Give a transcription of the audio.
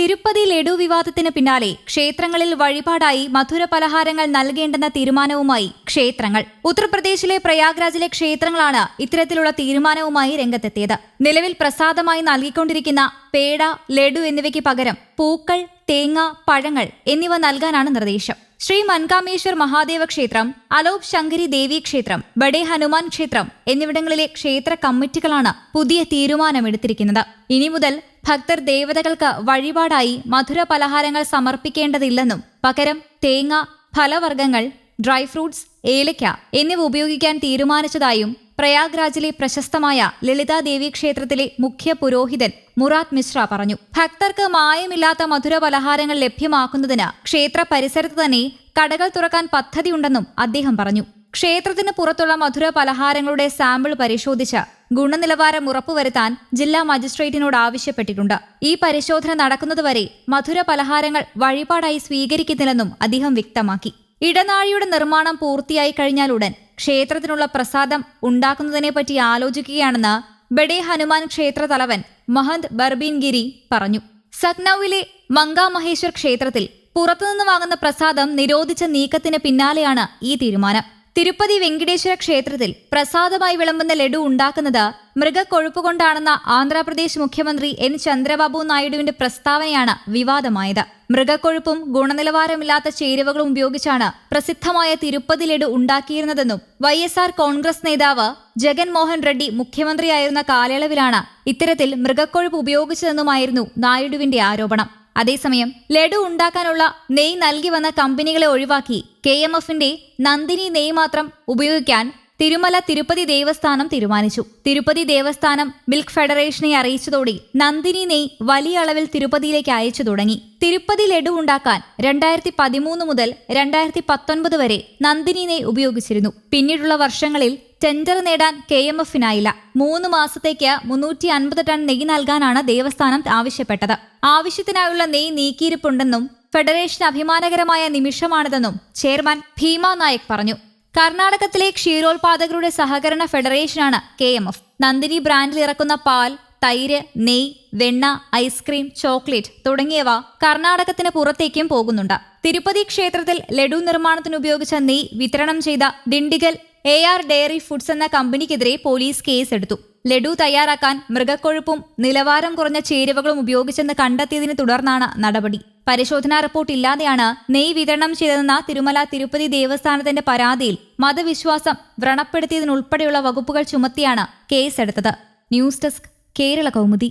തിരുപ്പതി ലഡു വിവാദത്തിന് പിന്നാലെ ക്ഷേത്രങ്ങളിൽ വഴിപാടായി മധുര പലഹാരങ്ങൾ നൽകേണ്ടെന്ന തീരുമാനവുമായി ക്ഷേത്രങ്ങൾ. ഉത്തർപ്രദേശിലെ പ്രയാഗ്രാജിലെ ക്ഷേത്രങ്ങളാണ് ഇത്തരത്തിലുള്ള തീരുമാനവുമായി രംഗത്തെത്തിയത്. നിലവിൽ പ്രസാദമായി നൽകിക്കൊണ്ടിരിക്കുന്ന പേട ലഡു എന്നിവയ്ക്ക് പകരം പൂക്കൾ തേങ്ങ പഴങ്ങൾ എന്നിവ നൽകാനാണ് നിർദ്ദേശം. ശ്രീ മൻകാമേശ്വർ മഹാദേവ ക്ഷേത്രം അലോപ് ശങ്കരി ദേവി ക്ഷേത്രം ബഡേ ഹനുമാൻ ക്ഷേത്രം എന്നിവിടങ്ങളിലെ ക്ഷേത്ര കമ്മിറ്റികളാണ് പുതിയ തീരുമാനമെടുത്തിരിക്കുന്നത്. ഇനി മുതൽ ഭക്തർ ദേവതകൾക്ക് വഴിപാടായി മധുര പലഹാരങ്ങൾ സമർപ്പിക്കേണ്ടതില്ലെന്നും പകരം തേങ്ങ ഫലവർഗങ്ങൾ ഡ്രൈ ഫ്രൂട്ട്സ് ഏലയ്ക്ക എന്നിവ ഉപയോഗിക്കാൻ തീരുമാനിച്ചതായും പ്രയാഗ്രാജിലെ പ്രശസ്തമായ ലളിതാദേവി ക്ഷേത്രത്തിലെ മുഖ്യ പുരോഹിതൻ മുറാത്ത് മിശ്ര പറഞ്ഞു. ഭക്തർക്ക് മായമില്ലാത്ത മധുര പലഹാരങ്ങൾ ലഭ്യമാക്കുന്നതിന് ക്ഷേത്ര പരിസരത്ത് തന്നെ കടകൾ തുറക്കാൻ പദ്ധതിയുണ്ടെന്നും അദ്ദേഹം പറഞ്ഞു. ക്ഷേത്രത്തിന് പുറത്തുള്ള മധുര പലഹാരങ്ങളുടെ സാമ്പിൾ പരിശോധിച്ച് ഗുണനിലവാരം ഉറപ്പുവരുത്താൻ ജില്ലാ മജിസ്ട്രേറ്റിനോട് ആവശ്യപ്പെട്ടിട്ടുണ്ട്. ഈ പരിശോധന നടക്കുന്നതുവരെ മധുര പലഹാരങ്ങൾ വഴിപാടായി സ്വീകരിക്കുന്നില്ലെന്നും അദ്ദേഹം വ്യക്തമാക്കി. ഇടനാഴിയുടെ നിർമ്മാണം പൂർത്തിയായി കഴിഞ്ഞാൽ ഉടൻ ക്ഷേത്രത്തിനുള്ള പ്രസാദം ഉണ്ടാക്കുന്നതിനെപ്പറ്റി ആലോചിക്കുകയാണെന്ന് ബഡേ ഹനുമാൻ ക്ഷേത്ര തലവൻ മഹന്ത് ബർബീൻഗിരി പറഞ്ഞു. സക്നൌവിലെ മഹേശ്വർ ക്ഷേത്രത്തിൽ പുറത്തുനിന്ന് വാങ്ങുന്ന പ്രസാദം നിരോധിച്ച നീക്കത്തിന് പിന്നാലെയാണ് ഈ തീരുമാനം. തിരുപ്പതി വെങ്കിടേശ്വര ക്ഷേത്രത്തിൽ പ്രസാദമായി വിളമ്പുന്ന ലഡു ഉണ്ടാക്കുന്നത് മൃഗക്കൊഴുപ്പ് കൊണ്ടാണെന്ന ആന്ധ്രാപ്രദേശ് മുഖ്യമന്ത്രി എൻ. ചന്ദ്രബാബു നായിഡുവിന്റെ പ്രസ്താവനയാണ് വിവാദമായത്. മൃഗക്കൊഴുപ്പും ഗുണനിലവാരമില്ലാത്ത ചേരുവകളും ഉപയോഗിച്ചാണ് പ്രസിദ്ധമായ തിരുപ്പതി ലഡു ഉണ്ടാക്കിയിരുന്നതെന്നും വൈ എസ് ആർ കോൺഗ്രസ് നേതാവ് ജഗൻമോഹൻ റെഡ്ഡി മുഖ്യമന്ത്രിയായിരുന്ന കാലയളവിലാണ് ഇത്തരത്തിൽ മൃഗക്കൊഴുപ്പ് ഉപയോഗിച്ചതെന്നുമായിരുന്നു നായിഡുവിന്റെ ആരോപണം. അതേസമയം ലഡു ഉണ്ടാക്കാനുള്ള നെയ് നൽകി വന്ന കമ്പനികളെ ഒഴിവാക്കി കെ എം എഫിന്റെ നന്ദിനി നെയ് മാത്രം ഉപയോഗിക്കാൻ തിരുമല തിരുപ്പതി ദേവസ്ഥാനം തീരുമാനിച്ചു. തിരുപ്പതി ദേവസ്ഥാനം മിൽക്ക് ഫെഡറേഷനെ അറിയിച്ചതോടെ നന്ദിനി നെയ് വലിയ അളവിൽ തിരുപ്പതിയിലേക്ക് അയച്ചു തുടങ്ങി. തിരുപ്പതി ലഡു ഉണ്ടാക്കാൻ രണ്ടായിരത്തി പതിമൂന്ന് മുതൽ രണ്ടായിരത്തി പത്തൊൻപത് വരെ നന്ദിനി നെയ് ഉപയോഗിച്ചിരുന്നു. പിന്നീടുള്ള വർഷങ്ങളിൽ ടെൻഡർ നേടാൻ കെ എം എഫിനായില്ല. മൂന്ന് മാസത്തേക്ക് മുന്നൂറ്റി അൻപത് ടൺ നെയ്യ് നൽകാനാണ് ദേവസ്ഥാനം ആവശ്യപ്പെട്ടത്. ആവശ്യത്തിനായുള്ള നെയ്യ് നീക്കിയിരിപ്പുണ്ടെന്നും ഫെഡറേഷൻ അഭിമാനകരമായ നിമിഷമാണിതെന്നും ചെയർമാൻ ഭീമ നായക് പറഞ്ഞു. കർണാടകത്തിലെ ക്ഷീരോത്പാദകരുടെ സഹകരണ ഫെഡറേഷനാണ് കെ എം എഫ്. നന്ദിനി ബ്രാൻഡിൽ ഇറക്കുന്ന പാൽ തൈര് നെയ് വെണ്ണ ഐസ്ക്രീം ചോക്ലേറ്റ് തുടങ്ങിയവ കർണാടകത്തിന് പുറത്തേക്കും പോകുന്നുണ്ട്. തിരുപ്പതി ക്ഷേത്രത്തിൽ ലഡു നിർമ്മാണത്തിന് ഉപയോഗിച്ച നെയ് വിതരണം ചെയ്ത Dindigul A R dairy foods എന്ന കമ്പനിക്കെതിരെ പോലീസ് കേസെടുത്തു. ലഡു തയ്യാറാക്കാൻ മൃഗക്കൊഴുപ്പും നിലവാരം കുറഞ്ഞ ചേരുവകളും ഉപയോഗിച്ചെന്ന് കണ്ടെത്തിയതിനെ തുടർന്നാണ് നടപടി. പരിശോധനാ റിപ്പോർട്ട് ഇല്ലാതെയാണ് നെയ് വിതരണം ചെയ്തതെന്ന തിരുമല തിരുപ്പതി ദേവസ്ഥാനത്തിന്റെ പരാതിയിൽ മതവിശ്വാസം വ്രണപ്പെടുത്തിയതിനുൾപ്പെടെയുള്ള വകുപ്പുകൾ ചുമത്തിയാണ് കേസെടുത്തത്. News desk Kerala Kaumudi.